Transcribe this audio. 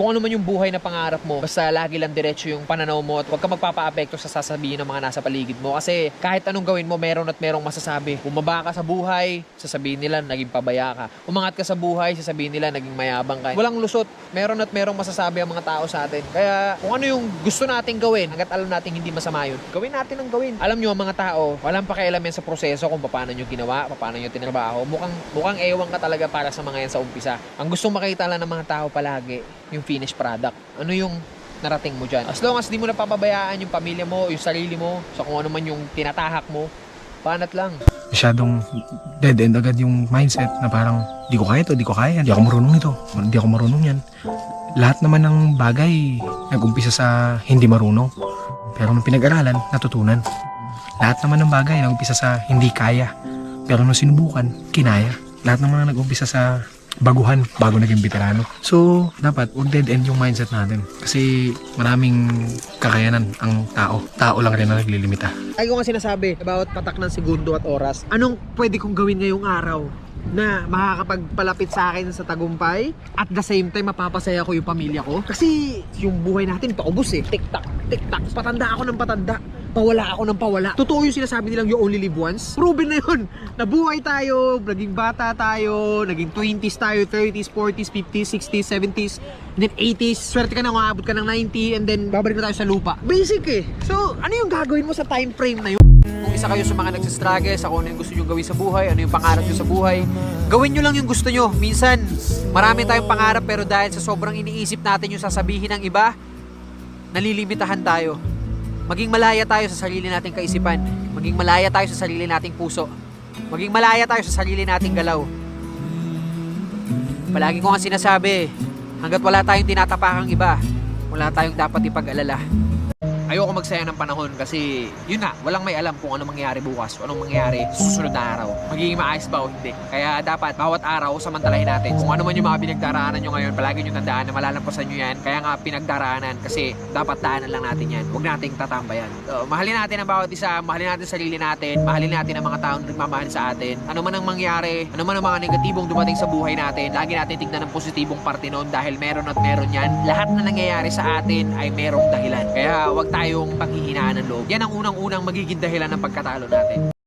Kung ano man yung buhay na pangarap mo, basta lagi lang diretso yung pananaw mo at huwag ka magpapa-apekto sa sasabihin ng mga nasa paligid mo. Kasi kahit anong gawin mo, meron at merong masasabi. Bumaba ka sa buhay, sasabihin nila naging pabaya ka. Umangat ka sa buhay, sasabihin nila naging mayabang ka. Walang lusot. Meron at merong masasabi ang mga tao sa atin. Kaya kung ano yung gusto nating gawin, hanggat alam nating hindi masama yun, gawin natin ang gawin. Alam nyo, ang mga tao, walang pakialam yan sa proseso kung paano nyo ginawa, paano nyo tinrabaho. Mukhang, mukhang ewan ka talaga para sa mga yan sa umpisa. Ang gustong makita lang ng mga tao palagi, yung finished product. Ano yung narating mo dyan. As long as di mo napapabayaan yung pamilya mo, yung sarili mo, sa kung ano man yung tinatahak mo, panat lang. masyadong dead end agad yung mindset na parang di ko kaya to, di ko kaya, di ako marunong ito, di ako marunong yan. Lahat naman ng bagay nag-umpisa sa hindi marunong. Pero nung pinag-aralan, natutunan. Lahat naman ng bagay nag-umpisa sa hindi kaya. Pero nung sinubukan, kinaya. Lahat naman na nag-umpisa sa baguhan bago naging veterano. So, dapat wag dead end yung mindset natin. Kasi maraming kakayanan ang tao. Tao lang rin ang naglilimita. Ay ko nga sinasabi, bawat patak ng segundo at oras, anong pwede kong gawin ngayong araw na makakapagpalapit sa akin sa tagumpay at the same time mapapasaya ko yung pamilya ko kasi yung buhay natin paubos eh tik-tak, tik-tak patanda ako ng patanda pawala ako ng pawala. Totoo yung sinasabi nilang you only live once? Proven na yun. Nabuhay tayo naging bata tayo naging 20s tayo 30s, 40s, 50s, 60s, 70s and then 80s swerte ka na umabot ka ng 90 and then babalik na tayo sa lupa. Basic eh. So ano yung gagawin mo sa time frame na yun? Kung isa kayo sa mga nagsistruggle sa kung ano yung gusto nyo gawin sa buhay, ano yung pangarap nyo sa buhay, gawin nyo lang yung gusto nyo. Minsan, marami tayong pangarap pero dahil sa sobrang iniisip natin yung sasabihin ng iba, nalilimitahan tayo. Maging malaya tayo sa sarili nating kaisipan. Maging malaya tayo sa sarili nating puso. Maging malaya tayo sa sarili nating galaw. Palagi ko nga sinasabi, hanggat wala tayong tinatapakang iba, wala tayong dapat ipag-alala ayoko magsayang ng panahon kasi yun na, walang may alam kung anong mangyayari bukas o anong mangyayari susunod na araw. Magiging maayos ba o hindi. Kaya dapat bawat araw samantalahin natin. Kung ano man yung mga pinagdaraanan nyo ngayon, palagi nyo tandaan na malalampasan nyo yan. Kaya nga pinagdaraanan kasi dapat daanan lang natin yan. Huwag nating tatambayan. So, mahalin natin ang bawat isa, mahalin natin sarili natin, mahalin natin ang mga taong nagmamahal sa atin. Ano man ang mangyari, ano man ang mga negatibong dumating sa buhay natin, lagi natin tignan ang positibong parte noon dahil meron at meron yan. Lahat na nangyayari sa atin ay merong dahilan. Kaya huwag tayong panghihinaan ng loob. Yan ang unang-unang magiging dahilan ng pagkatalo natin.